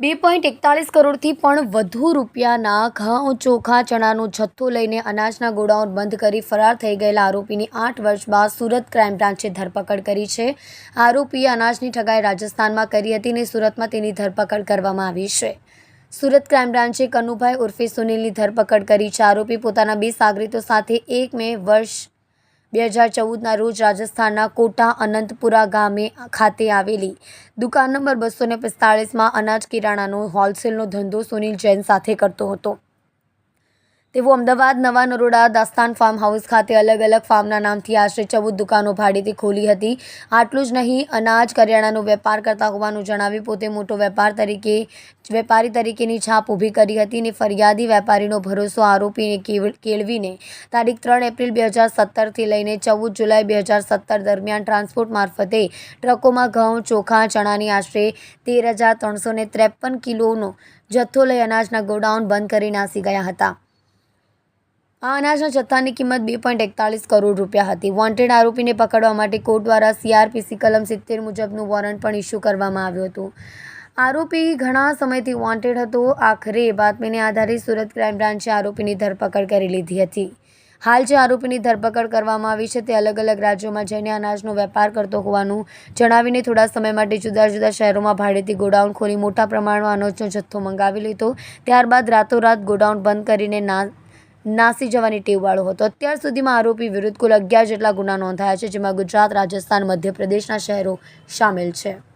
બે પોઈન્ટ એકતાલીસ કરોડથી પણ વધુ રૂપિયાના ઘઉં, ચોખા, ચણાનો જથ્થો લઈને અનાજના ગોડાઉન બંધ કરી ફરાર થઈ ગયેલા આરોપીની આઠ વર્ષ બાદ સુરત ક્રાઇમ બ્રાન્ચે ધરપકડ કરી છે. આરોપીએ અનાજની ઠગાઈ રાજસ્થાનમાં કરી હતી અને સુરતમાં તેની ધરપકડ કરવામાં આવી છે. સુરત ક્રાઇમ બ્રાન્ચે કનુભાઈ ઉર્ફે સુનિલની ધરપકડ કરી છે. આરોપી પોતાના બે સાગરીતો સાથે એક મે વર્ષ બે હજાર ચૌદના રોજ રાજસ્થાનના કોટા અનંતપુરા ગામે ખાતે આવેલી દુકાન નંબર બસો ને પિસ્તાળીસમાં અનાજ કિરાણાનો, હોલસેલનો ધંધો સુનિલ જૈન સાથે કરતો હતો. તેઓ અમદાવાદ નવા નરોડા દાસ્તાન ફાર્મ હાઉસ ખાતે અલગ અલગ ફાર્મના નામથી આશરે ચૌદ દુકાનો ભાડેથી ખોલી હતી. આટલું જ નહીં, અનાજ કરિયાણાનો વેપાર કરતા હોવાનું જણાવી પોતે મોટો વેપાર તરીકે, વેપારી તરીકેની છાપ ઊભી કરી હતી અને ફરિયાદી વેપારીનો ભરોસો આરોપીને કેળવીને તારીખ ત્રણ એપ્રિલ બે હજાર સત્તરથી લઈને ચૌદ જુલાઈ બે હજાર સત્તર દરમિયાન ટ્રાન્સપોર્ટ મારફતે ટ્રકોમાં ઘઉં, ચોખા, ચણાની આશરે તેર હજાર ત્રણસો ત્રેપન કિલોનો જથ્થો લઈ અનાજના ગોડાઉન બંધ કરી નાસી ગયા હતા. આ અનાજના જથ્થાની કિંમત બે પોઈન્ટ એકતાલીસ કરોડ રૂપિયા હતી. વોન્ટેડ આરોપીને પકડવા માટે કોર્ટ દ્વારા સીઆરપીસી કલમ સિત્તેર મુજબનું વોરંટ પણ ઇસ્યુ કરવામાં આવ્યું હતું. આરોપી ઘણા સમયથી વોન્ટેડ હતો. આખરે બાતમીને આધારે સુરત ક્રાઇમ બ્રાન્ચે આરોપીની ધરપકડ કરી લીધી હતી. હાલ જે આરોપીની ધરપકડ કરવામાં આવી છે તે અલગ અલગ રાજ્યોમાં જઈને અનાજનો વેપાર કરતો હોવાનું જણાવીને થોડા સમય માટે જુદા જુદા શહેરોમાં ભાડેથી ગોડાઉન ખોલી મોટા પ્રમાણમાં અનાજનો જથ્થો મંગાવી લીધો. ત્યારબાદ રાતોરાત ગોડાઉન બંધ કરીને ના નાસી જવાની ટેવવાળો હતો. અત્યાર સુધીમાં આરોપી વિરુદ્ધ કુલ અગિયાર જેટલા ગુના નોંધાયા છે, જેમાં ગુજરાત, રાજસ્થાન, મધ્યપ્રદેશના શહેરો સામેલ છે.